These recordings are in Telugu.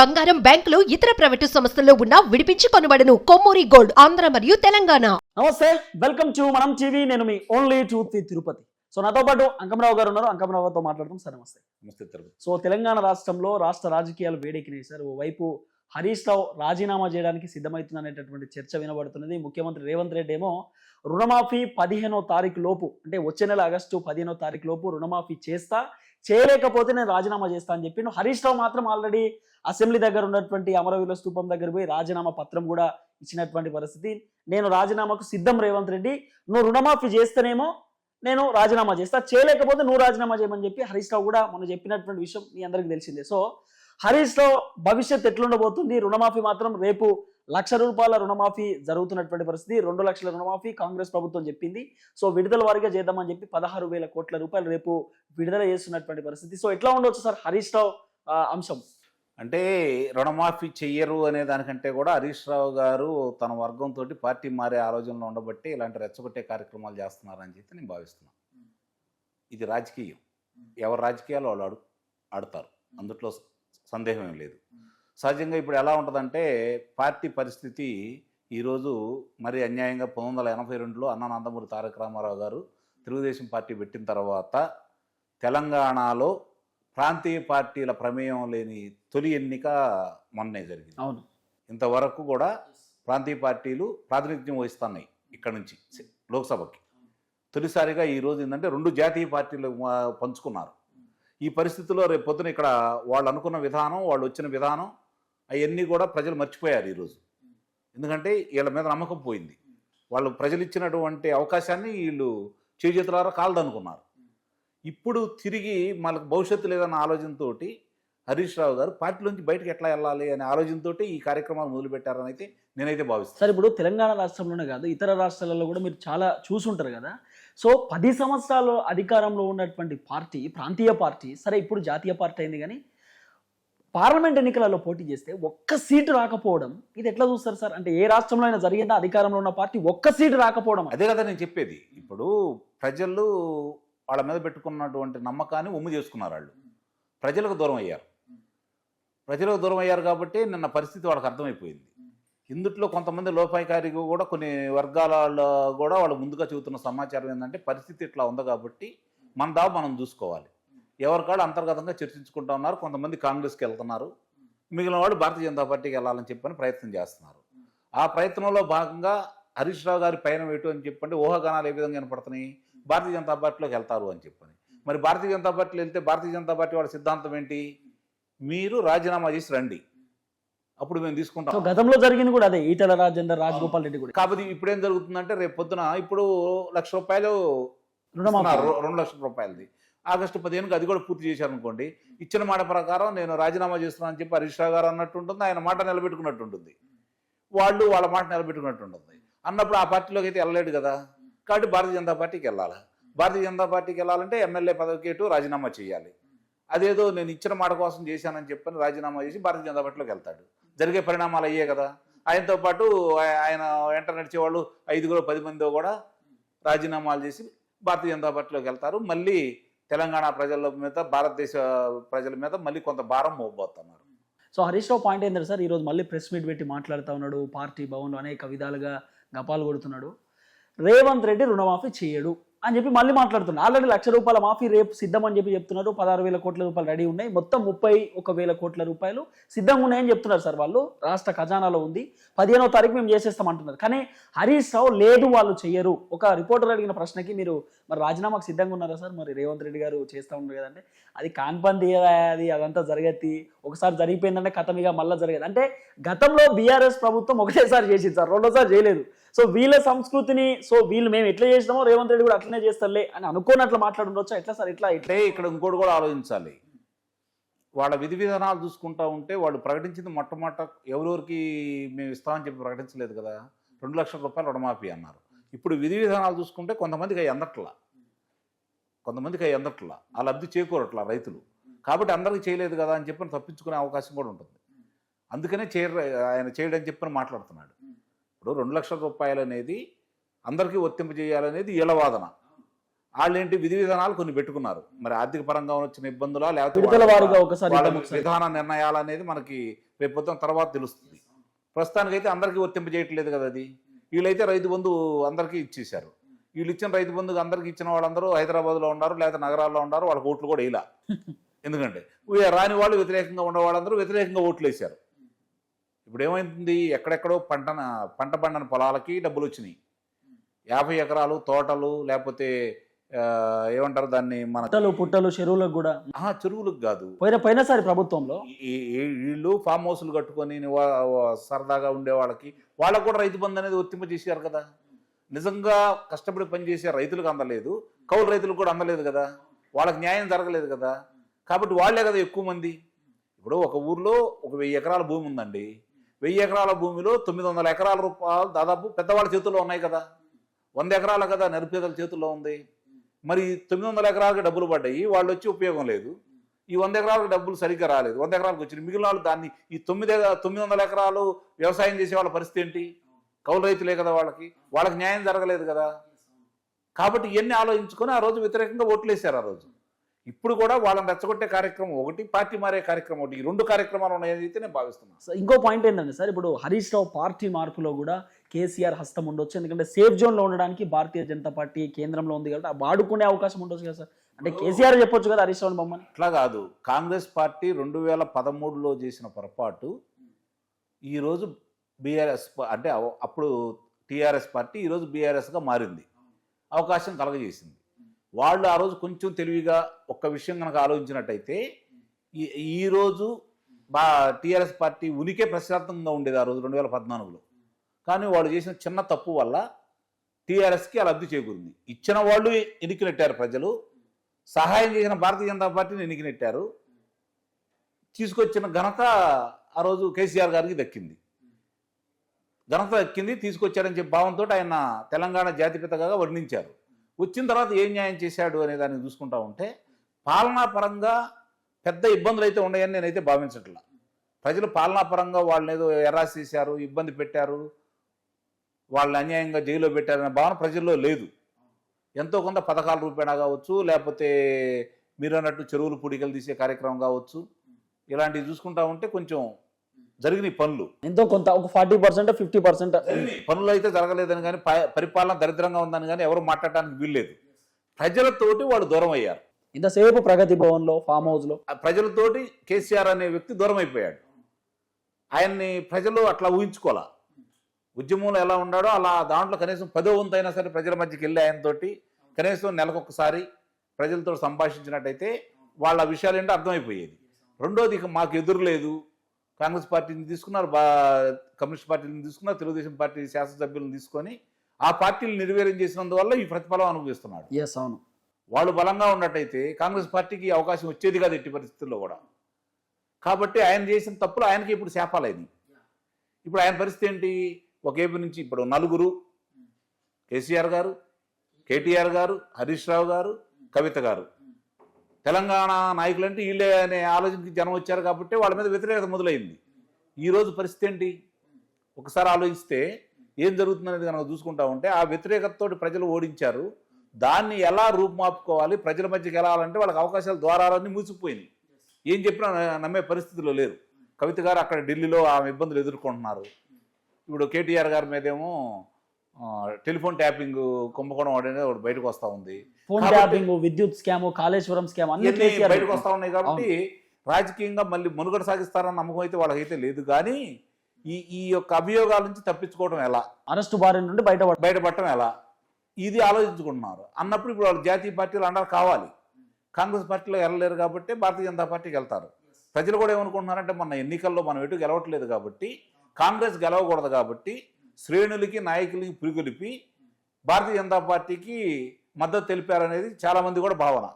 బంగారం బ్యాంకులు ఇతర ప్రైవేటు సంస్థల్లో ఉన్న విడిపించి కొనబడను కొమ్మూరి గోల్డ్ ఆంధ్ర మరియు తెలంగాణ. నమస్తే వెల్కమ్ టు మనం టీవీ. నేను మీ ఓన్లీ ట్రూత్ తిరుపతి. సో నాతో పాటు అంకమరావు గారు ఉన్నారు. అంకమరావు గారితో మాట్లాడతాం సార్ నమస్తే. నమస్తే సో తెలంగాణ రాష్ట్రంలో రాష్ట్ర రాజకీయాలు వేడెక్కినాయి సార్. ఓవైపు హరీష్ రావు రాజీనామా చేయడానికి సిద్ధమవుతుందనేటటువంటి చర్చ వినబడుతున్నది. ముఖ్యమంత్రి రేవంత్ రెడ్డి ఏమో రుణమాఫీ పదిహేనో తారీఖు లోపు అంటే వచ్చే నెల ఆగస్టు పదిహేనో తారీఖు లోపు రుణమాఫీ చేస్తా చేయలేకపోతే నేను రాజీనామా చేస్తా అని చెప్పిండు. హరీష్ రావు మాత్రం ఆల్రెడీ అసెంబ్లీ దగ్గర ఉన్నటువంటి అమరవీరుల స్థూపం దగ్గర పోయి రాజీనామా పత్రం కూడా ఇచ్చినటువంటి పరిస్థితి. నేను రాజీనామాకు సిద్ధం రేవంత్ రెడ్డి. నువ్వు రుణమాఫీ చేస్తేనేమో నేను రాజీనామా చేస్తా చేయలేకపోతే నువ్వు రాజీనామా చేయమని చెప్పి హరీష్ రావు కూడా మనం చెప్పినటువంటి విషయం మీ అందరికీ తెలిసిందే. సో హరీష్ రావు భవిష్యత్ ఎట్లుండబోతుంది? రుణమాఫీ మాత్రం రేపు లక్ష రూపాయల రుణమాఫీ జరుగుతున్నటువంటి పరిస్థితి. రెండు లక్షల రుణమాఫీ కాంగ్రెస్ ప్రభుత్వం చెప్పింది. సో విడుదల వారీగా చేద్దామని చెప్పి పదహారు వేల కోట్ల రూపాయలు రేపు విడుదల చేస్తున్నటువంటి పరిస్థితి. సో ఎట్లా ఉండొచ్చు సార్ హరీష్ రావు అంశం? అంటే రుణమాఫీ చెయ్యరు అనే దానికంటే కూడా హరీష్ రావు గారు తన వర్గంతో పార్టీ మారే ఆలోచనలో ఉండబట్టి ఇలాంటి రెచ్చగొట్టే కార్యక్రమాలు చేస్తున్నారని చెప్పి నేను భావిస్తున్నాను. ఇది రాజకీయం. ఎవరు రాజకీయాలు వాళ్ళు ఆడు ఆడతారు. అందుట్లో సందేహం ఏం లేదు. సహజంగా ఇప్పుడు ఎలా ఉంటుందంటే పార్టీ పరిస్థితి ఈరోజు మరి అన్యాయంగా పంతొమ్మిది వందల ఎనభై రెండులో అన్న నందమూరి తారక రామారావు గారు తెలుగుదేశం పార్టీ పెట్టిన తర్వాత తెలంగాణలో ప్రాంతీయ పార్టీల ప్రమేయం లేని తొలి ఎన్నిక మొన్నే జరిగింది. అవును. ఇంతవరకు కూడా ప్రాంతీయ పార్టీలు ప్రాతినిధ్యం వహిస్తున్నాయి ఇక్కడ నుంచి లోక్సభకి. తొలిసారిగా ఈ రోజు ఏంటంటే రెండు జాతీయ పార్టీలు పంచుకున్నారు. ఈ పరిస్థితుల్లో రేపు పొద్దున ఇక్కడ వాళ్ళు అనుకున్న విధానం వాళ్ళు వచ్చిన విధానం అవన్నీ కూడా ప్రజలు మర్చిపోయారు ఈరోజు ఎందుకంటే వీళ్ళ మీద నమ్మకం పోయింది. వాళ్ళు ప్రజలు ఇచ్చినటువంటి అవకాశాన్ని వీళ్ళు చేజేతులారా కాలదనుకున్నారు. ఇప్పుడు తిరిగి మనకు భవిష్యత్తు లేదన్న ఆలోచనతోటి హరీష్ రావు గారు పార్టీలోంచి బయటకు ఎట్లా వెళ్ళాలి అనే ఆలోచనతోటి ఈ కార్యక్రమాలు మొదలుపెట్టారని అయితే నేనైతే భావిస్తాను సార్ ఇప్పుడు తెలంగాణ రాష్ట్రంలోనే కాదు ఇతర రాష్ట్రాలలో కూడా మీరు చాలా చూసుంటారు కదా. సో పది సంవత్సరాలు అధికారంలో ఉన్నటువంటి పార్టీ ప్రాంతీయ పార్టీ సరే ఇప్పుడు జాతీయ పార్టీ అయింది కానీ పార్లమెంట్ ఎన్నికలలో పోటీ చేస్తే ఒక్క సీటు రాకపోవడం ఇది ఎట్లా చూస్తారు సార్? అంటే ఏ రాష్ట్రంలో అయినా జరిగిందా అధికారంలో ఉన్న పార్టీ ఒక్క సీటు రాకపోవడం అదే కదా నేను చెప్పేది. ఇప్పుడు ప్రజలు వాళ్ళ మీద పెట్టుకున్నటువంటి నమ్మకాన్ని ఉమ్ము చేసుకున్నారు వాళ్ళు. ప్రజలకు దూరం అయ్యారు. ప్రజలకు దూరం అయ్యారు కాబట్టి నిన్న పరిస్థితి వాళ్ళకి అర్థమైపోయింది. ఇందుట్లో కొంతమంది లోపాయికారిగా కూడా కొన్ని వర్గాల కూడా వాళ్ళు ముందుగా చెబుతున్న సమాచారం ఏంటంటే పరిస్థితి ఇట్లా ఉంది కాబట్టి మన దావ మనం చూసుకోవాలి. ఎవరికాళ్ళు అంతర్గతంగా చర్చించుకుంటా ఉన్నారు కొంతమంది కాంగ్రెస్కి వెళ్తున్నారు మిగిలిన వాళ్ళు భారతీయ జనతా పార్టీకి వెళ్ళాలని చెప్పని ప్రయత్నం చేస్తున్నారు. ఆ ప్రయత్నంలో భాగంగా హరీష్ రావు గారి పైన వేటు అని చెప్పండి ఊహాగానాలు ఏ విధంగా కనపడుతున్నాయి భారతీయ జనతా పార్టీలోకి వెళ్తారు అని చెప్పని. మరి భారతీయ జనతా పార్టీలో వెళ్తే భారతీయ జనతా పార్టీ వాళ్ళ సిద్ధాంతం ఏంటి? మీరు రాజీనామా చేసి రండి. అప్పుడు మేము తీసుకుంటాం. గతంలో జరిగింది కూడా అదే ఈటల రాజేందర్ రాజగోపాల్ రెడ్డి కూడా. కాకపోతే ఇప్పుడు ఏం జరుగుతుందంటే రేపు పొద్దున ఇప్పుడు లక్ష రూపాయలు రెండు లక్షల రూపాయలది. ఆగస్టు పదిహేనుకి అది కూడా పూర్తి చేశారనుకోండి. ఇచ్చిన మాట ప్రకారం నేను రాజీనామా చేస్తున్నాను అని చెప్పి హరీష్ రావు గారు అన్నట్టు ఉంటుంది ఆయన మాట నిలబెట్టుకున్నట్టు ఉంటుంది వాళ్ళు వాళ్ళ మాట నిలబెట్టుకున్నట్టు ఉంటుంది అన్నప్పుడు ఆ పార్టీలోకి అయితే వెళ్ళలేడు కదా. కాబట్టి భారతీయ జనతా పార్టీకి వెళ్ళాలి? భారతీయ జనతా పార్టీకి వెళ్ళాలంటే ఎమ్మెల్యే పదవికి ఎటు రాజీనామా చేయాలి. అదేదో నేను ఇచ్చిన మాట కోసం చేశానని చెప్పని రాజీనామా చేసి భారతీయ జనతా పార్టీలోకి వెళ్తాడు. జరిగే పరిణామాలు అయ్యే కదా. ఆయనతో పాటు ఆయన వెంట నడిచేవాళ్ళు ఐదుగురు పది మందితో కూడా రాజీనామాలు చేసి భారతీయ జనతా పార్టీలోకి వెళ్తారు. మళ్ళీ తెలంగాణ ప్రజల మీద భారతదేశ ప్రజల మీద మళ్ళీ కొంత భారం మోపబోతున్నారు. సో హరీష్ రావు పాయింట్ ఏంటంటే సార్ ఈరోజు మళ్ళీ ప్రెస్ మీట్ పెట్టి మాట్లాడుతూ ఉన్నాడు. పార్టీ భవన్లో అనేక విధాలుగా గపాలు కొడుతున్నాడు. రేవంత్ రెడ్డి రుణమాఫీ చేయడు. అని చెప్పి మళ్ళీ మాట్లాడుతున్నారు ఆల్రెడీ లక్ష రూపాయల మాఫీ రేపు సిద్ధం అని చెప్పి చెప్తున్నారు. పదహారు వేల కోట్ల రూపాయలు రెడీ ఉన్నాయి. మొత్తం ముప్పై ఒక వేల కోట్ల రూపాయలు సిద్ధంగా ఉన్నాయని చెప్తున్నారు సార్ వాళ్ళు. రాష్ట్ర ఖజానాలో ఉంది. పదిహేనో తారీఖు మేము చేసేస్తాం అంటున్నారు. కానీ హరీష్ రావు లేదు వాళ్ళు చెయ్యరు ఒక రిపోర్టర్ అడిగిన ప్రశ్నకి మీరు మరి రాజీనామాకు సిద్ధంగా ఉన్నారా సార్? మరి రేవంత్ రెడ్డి గారు చేస్తూ ఉన్నారు కదంటే అది కాన్పంది అది అదంతా జరగతి. ఒకసారి జరిగిపోయిందంటే కథమిగా మళ్ళీ జరగదు. అంటే గతంలో బీఆర్ఎస్ ప్రభుత్వం ఒకటేసారి చేసింది సార్ రెండోసారి చేయలేదు. సో వీళ్ళ సంస్కృతిని సో వీళ్ళు మేము ఎట్లా చేసినామో రేవంత్ రెడ్డి కూడా అట్లనే చేస్తారులే అని అనుకోనట్లు మాట్లాడుండొచ్చా? ఎట్లా సార్? ఇట్లా ఇట్లా ఇక్కడ ఇంకోటి కూడా ఆలోచించాలి. వాళ్ళ విధి విధానాలు చూసుకుంటా ఉంటే వాళ్ళు ప్రకటించింది మొట్టమొదట ఎవరెవరికి మేము ఇస్తామని చెప్పి ప్రకటించలేదు కదా. రెండు లక్షల రూపాయలు రుణమాఫీ అన్నారు. ఇప్పుడు విధి విధానాలు చూసుకుంటే కొంతమందికి అవి అందట్లా. కొంతమందికి అవి అందట్లా. ఆ లబ్ధి చేకూరట్లా రైతులు. కాబట్టి అందరికీ చేయలేదు కదా అని చెప్పి తప్పించుకునే అవకాశం కూడా ఉంటుంది. అందుకనే చేయ ఆయన చేయడని చెప్పని మాట్లాడుతున్నాడు. ఇప్పుడు రెండు లక్షల రూపాయలు అనేది అందరికీ వర్తింపజేయాలనేది ఈల వాదన. వాళ్ళు ఏంటి విధి విధానాలు కొన్ని పెట్టుకున్నారు. మరి ఆర్థిక పరంగా వచ్చిన ఇబ్బందులా లేకపోతే వాళ్ళ- వాళ్ళ. విధాన నిర్ణయాలు అనేది మనకి రేపు పొద్దున తర్వాత తెలుస్తుంది. ప్రస్తుతానికైతే అందరికీ వర్తింపజేయట్లేదు కదా అది. వీళ్ళైతే రైతు బంధు అందరికీ ఇచ్చేశారు. వీళ్ళు ఇచ్చిన రైతు బంధు అందరికీ ఇచ్చిన వాళ్ళందరూ హైదరాబాద్లో ఉన్నారు లేదా నగరాల్లో ఉన్నారు వాళ్ళకి ఓట్లు కూడా వేయలా. ఎందుకంటే రాని వాళ్ళు వ్యతిరేకంగా ఉన్న వాళ్ళందరూ వ్యతిరేకంగా ఓట్లు వేశారు. ఇప్పుడు ఏమైంది ఎక్కడెక్కడో పంట పంట పండని పొలాలకి డబ్బులు వచ్చినాయి యాభై ఎకరాలు తోటలు లేకపోతే ఏమంటారు దాన్ని మన పుట్టలు పుట్టలు చెరువులకు కూడా? ఆహా, చెరువులకు కాదు. పోయిన పోయినసారి ప్రభుత్వంలో? వీళ్ళు ఫామ్ హౌస్లు కట్టుకొని సరదాగా ఉండే వాళ్ళకి వాళ్ళకు కూడా రైతు బంధు అనేది వర్తింప చేశారు కదా. నిజంగా కష్టపడి పనిచేసే రైతులకు అందలేదు. కౌలు రైతులకు కూడా అందలేదు కదా. వాళ్ళకి న్యాయం జరగలేదు కదా. కాబట్టి వాళ్ళే కదా ఎక్కువ మంది. ఇప్పుడు ఒక ఊర్లో ఒక వెయ్యి ఎకరాల భూమి ఉందండి. వెయ్యి ఎకరాల భూమిలో తొమ్మిది వందల ఎకరాల రూపాయలు దాదాపు పెద్దవాళ్ళ చేతుల్లో ఉన్నాయి కదా. వంద ఎకరాల కదా నిరుపేదల చేతుల్లో ఉంది. మరి తొమ్మిది వందల ఎకరాలకు డబ్బులు పడ్డాయి వాళ్ళు వచ్చి ఉపయోగం లేదు. ఈ వంద ఎకరాలకు డబ్బులు సరిగ్గా రాలేదు. వంద ఎకరాలకు వచ్చింది మిగిలిన వాళ్ళు దాన్ని ఈ తొమ్మిది తొమ్మిది వందల ఎకరాలు వ్యవసాయం చేసే వాళ్ళ పరిస్థితి ఏంటి? కౌలు రైతులే కదా వాళ్ళకి. వాళ్ళకి న్యాయం జరగలేదు కదా. కాబట్టి ఇవన్నీ ఆలోచించుకొని ఆ రోజు వ్యతిరేకంగా ఓట్లేశారు ఆ రోజు. ఇప్పుడు కూడా వాళ్ళని రెచ్చగొట్టే కార్యక్రమం ఒకటి పార్టీ మారే కార్యక్రమం ఒకటి. ఈ రెండు కార్యక్రమాలు ఉన్నాయని అయితే నేను భావిస్తున్నాను సో ఇంకో పాయింట్ ఏంటంటే సార్ ఇప్పుడు హరీష్ రావు పార్టీ మార్పులో కూడా కేసీఆర్ హస్తం ఉండొచ్చు. ఎందుకంటే సేఫ్ జోన్లో ఉండడానికి భారతీయ జనతా పార్టీ కేంద్రంలో ఉంది కాబట్టి వాడుకునే అవకాశం ఉండొచ్చు కదా సార్. అంటే కేసీఆర్ చెప్పొచ్చు కదా హరీష్ రావు బొమ్మని. అట్లా కాదు. కాంగ్రెస్ పార్టీ రెండు వేల పదమూడులో చేసిన పొరపాటు ఈరోజు బీఆర్ఎస్ అంటే అప్పుడు టీఆర్ఎస్ పార్టీ ఈరోజు బీఆర్ఎస్గా మారింది. అవకాశం కలగజేసింది. వాళ్ళు ఆ రోజు కొంచెం తెలివిగా ఒక్క విషయం కనుక ఆలోచించినట్టయితే ఈ ఈరోజు బా టీఆర్ఎస్ పార్టీ ఉనికే ప్రశాంతంగా ఉండేది ఆ రోజు రెండు వేల పద్నాలుగులో. కానీ వాళ్ళు చేసిన చిన్న తప్పు వల్ల టీఆర్ఎస్కి అలా లబ్ధి చేకూరింది. ఇచ్చిన వాళ్ళు ఎన్నికనెట్టారు ప్రజలు సహాయం చేసిన భారతీయ జనతా పార్టీని ఎన్నికనెట్టారు తీసుకొచ్చిన ఘనత ఆ రోజు కేసీఆర్ గారికి దక్కింది. ఘనత దక్కింది తీసుకొచ్చారని చెప్పి భావంతో ఆయన తెలంగాణ జాతిపితగా వర్ణించారు. వచ్చిన తర్వాత ఏం న్యాయం చేశాడు అనే దాన్ని చూసుకుంటా ఉంటే పాలనాపరంగా పెద్ద ఇబ్బందులు అయితే ఉన్నాయని నేనైతే భావించట్లా. ప్రజలు పాలనా పరంగా వాళ్ళని ఏదో ఎరాసి చేశారు ఇబ్బంది పెట్టారు వాళ్ళని అన్యాయంగా జైల్లో పెట్టారనే భావన ప్రజల్లో లేదు. ఎంతో కొంత పథకాల రూపేణా కావచ్చు లేకపోతే మీరు అన్నట్టు చెరువులు పుడికలు తీసే కార్యక్రమం కావచ్చు ఇలాంటివి చూసుకుంటా ఉంటే కొంచెం జరిగినాయి పనులు. ఎంతో కొంత ఒక ఫార్టీ పర్సెంట్ ఫిఫ్టీ పర్సెంట్. పనులు అయితే జరగలేదని కానీ పరిపాలన దరిద్రంగా ఉందని కానీ ఎవరు మాట్లాడటానికి వీల్లేదు. ప్రజలతోటి వాళ్ళు దూరం అయ్యారు. ఇంతసేపు ప్రగతి భవన్లో ఫామ్ హౌస్లో ఆ ప్రజలతోటి కేసీఆర్ అనే వ్యక్తి దూరం అయిపోయాడు. ఆయన్ని ప్రజలు అట్లా ఊహించుకోవాలా? ఉద్యమంలో ఎలా ఉన్నాడో అలా దాంట్లో కనీసం పదో వంతు అయినా సరే ప్రజల మధ్యకి వెళ్ళి ఆయనతోటి కనీసం నెలకొకసారి ప్రజలతో సంభాషించినట్టయితే వాళ్ళ విషయాలు ఏంటో అర్థమైపోయేది. రెండోది ఇక మాకు ఎదురు లేదు. కాంగ్రెస్ పార్టీని తీసుకున్నారు బా కమ్యూనిస్ట్ పార్టీని తీసుకున్నారు తెలుగుదేశం పార్టీ శాసనసభ్యులను తీసుకొని ఆ పార్టీలు నిర్వీర్యం చేసినందువల్ల ఈ ప్రతిఫలం అనుభవిస్తున్నాడు. ఎస్ అవును. వాళ్ళు బలంగా ఉన్నట్టయితే కాంగ్రెస్ పార్టీకి అవకాశం వచ్చేది కాదు ఎట్టి పరిస్థితుల్లో కూడా. కాబట్టి ఆయన చేసిన తప్పులు ఆయనకి ఇప్పుడు శాపాలైనవి. ఇప్పుడు ఆయన పరిస్థితి ఏంటి? ఒక ఏపీ నుంచి ఇప్పుడు నలుగురు కేసీఆర్ గారు కేటీఆర్ గారు హరీష్ రావు గారు కవిత గారు. తెలంగాణ నాయకులంటే వీళ్ళే అనే ఆలోచనకి జనం వచ్చారు కాబట్టి వాళ్ళ మీద వ్యతిరేకత మొదలైంది. ఈరోజు పరిస్థితి ఏంటి? ఒకసారి ఆలోచిస్తే ఏం జరుగుతుందనేది కనుక చూసుకుంటా ఉంటే ఆ వ్యతిరేకతతోటి ప్రజలు ఓడించారు. దాన్ని ఎలా రూపుమాపుకోవాలి? ప్రజల మధ్యకి వెళ్ళాలంటే వాళ్ళకి అవకాశాల ద్వారాలన్నీ మూసిపోయింది ఏం చెప్పినా నమ్మే పరిస్థితిలో లేరు. కవిత గారు అక్కడ ఢిల్లీలో ఆమె ఇబ్బందులు ఎదుర్కొంటున్నారు. ఇప్పుడు కేటీఆర్ గారి మీదేమో టెలిఫోన్ ట్యాపింగ్ కుంభకోణం అనేది ఒకటి బయటకు వస్తూ ఉంది. ఫోన్ ట్యాపింగ్ విద్యుత్ స్కామ్ కాళేశ్వరం స్కామ్ అన్ని బయటకు వస్తా ఉన్నాయి కాబట్టి రాజకీయంగా మళ్ళీ మనుగడ సాగిస్తారన్న నమ్మకం అయితే వాళ్ళకైతే లేదు. కానీ ఈ ఈ యొక్క అభియోగాల నుంచి తప్పించుకోవడం ఎలా? అరెస్ట్ బారి నుండి బయటపడ బయటపడటం ఎలా? ఇది ఆలోచించుకుంటున్నారు. అన్నప్పుడు ఇప్పుడు వాళ్ళు జాతీయ పార్టీలు అండర్ కావాలి. కాంగ్రెస్ పార్టీలో వెళ్ళలేరు కాబట్టి భారతీయ జనతా పార్టీకి వెళ్తారు. ప్రజలు కూడా ఏమనుకుంటున్నారంటే మన ఎన్నికల్లో మనం ఎటు గెలవట్లేదు కాబట్టి కాంగ్రెస్ గెలవకూడదు కాబట్టి శ్రేణులకి నాయకులకి పురిగొలిపి భారతీయ జనతా పార్టీకి మద్దతు తెలిపారనేది చాలా మంది కూడా భావన.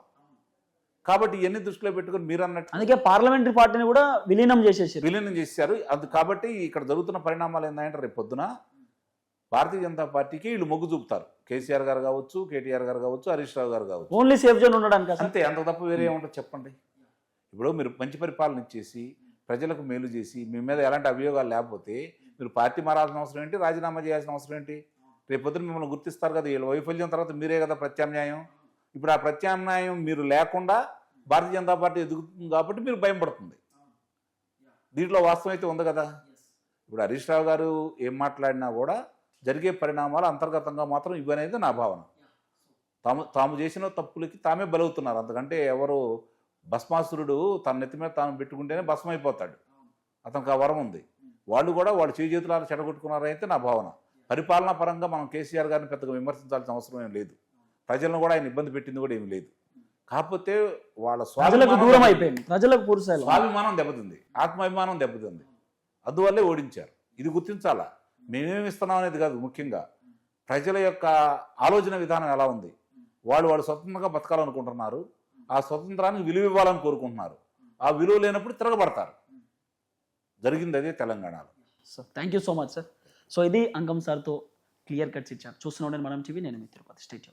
కాబట్టి ఇవన్నీ దృష్టిలో పెట్టుకుని మీరు అన్నట్టు అందుకే పార్లమెంటరీ పార్టీని కూడా విలీనం చేసేసారు. విలీనం చేశారు. అది కాబట్టి ఇక్కడ జరుగుతున్న పరిణామాలు ఏంటంటే రేపు పొద్దున భారతీయ జనతా పార్టీకి వీళ్ళు మొగ్గు చూపుతారు. కేసీఆర్ గారు కావచ్చు కేటీఆర్ గారు కావచ్చు హరీష్ రావు గారు కావచ్చు. ఓన్లీ సేఫ్ జోన్ ఉండడానికి అంతే అంత తప్ప వేరే ఏముంటుంది చెప్పండి. ఇప్పుడు మీరు మంచి పరిపాలన ఇచ్చేసి ప్రజలకు మేలు చేసి మీ మీద ఎలాంటి అభియోగాలు లేకపోతే మీరు పార్టీ మారాల్సిన అవసరం ఏంటి? రాజీనామా చేయాల్సిన అవసరం ఏంటి? రేపొద్దున మిమ్మల్ని గుర్తిస్తారు కదా వీళ్ళ వైఫల్యం తర్వాత మీరే కదా ప్రత్యామ్నాయం. ఇప్పుడు ఆ ప్రత్యామ్నాయం మీరు లేకుండా భారతీయ జనతా పార్టీ ఎదుగుతుంది కాబట్టి మీరు భయం పడుతుంది. దీంట్లో వాస్తవం అయితే ఉంది కదా. ఇప్పుడు హరీష్ రావు గారు ఏం మాట్లాడినా కూడా జరిగే పరిణామాలు అంతర్గతంగా మాత్రం ఇవనేది నా భావన. తాము తాము చేసిన తప్పులకి తామే బలవుతున్నారు. అంతకంటే ఎవరు భస్మాసురుడు తన నెత్తి మీద తాను పెట్టుకుంటేనే భస్మైపోతాడు అతనికి ఆ వరం ఉంది. వాళ్ళు కూడా వాళ్ళు చేతులారా చెడగొట్టుకున్నారైతే నా భావన. పరిపాలనా పరంగా మనం కేసీఆర్ గారిని పెద్దగా విమర్శించాల్సిన అవసరం ఏం లేదు. ప్రజలను కూడా ఆయన ఇబ్బంది పెట్టింది కూడా ఏమీ లేదు. కాకపోతే వాళ్ళ స్వాభిమానం దూరం అయిపోయింది. ప్రజలకు స్వాభిమానం దెబ్బతింది. ఆత్మాభిమానం దెబ్బతింది. అందువల్లే ఓడించారు. ఇది గుర్తించాలా? మేమేమి ఇస్తున్నాం అనేది కాదు ముఖ్యంగా. ప్రజల యొక్క ఆలోచన విధానం ఎలా ఉంది? వాళ్ళు వాళ్ళు స్వతంత్రంగా బతకాలనుకుంటున్నారు. ఆ స్వతంత్రానికి విలువ ఇవ్వాలని కోరుకుంటున్నారు. ఆ విలువ లేనప్పుడు తిరగబడతారు. జరిగింది అదే తెలంగాణలో. So thank you so much sir so ఇది అంకం సార్తో క్లియర్ కట్స్ ఇచ్చారు. చూస్తున్నాం మనం టీవీ నేను మీ తిరుపతి. స్టేట్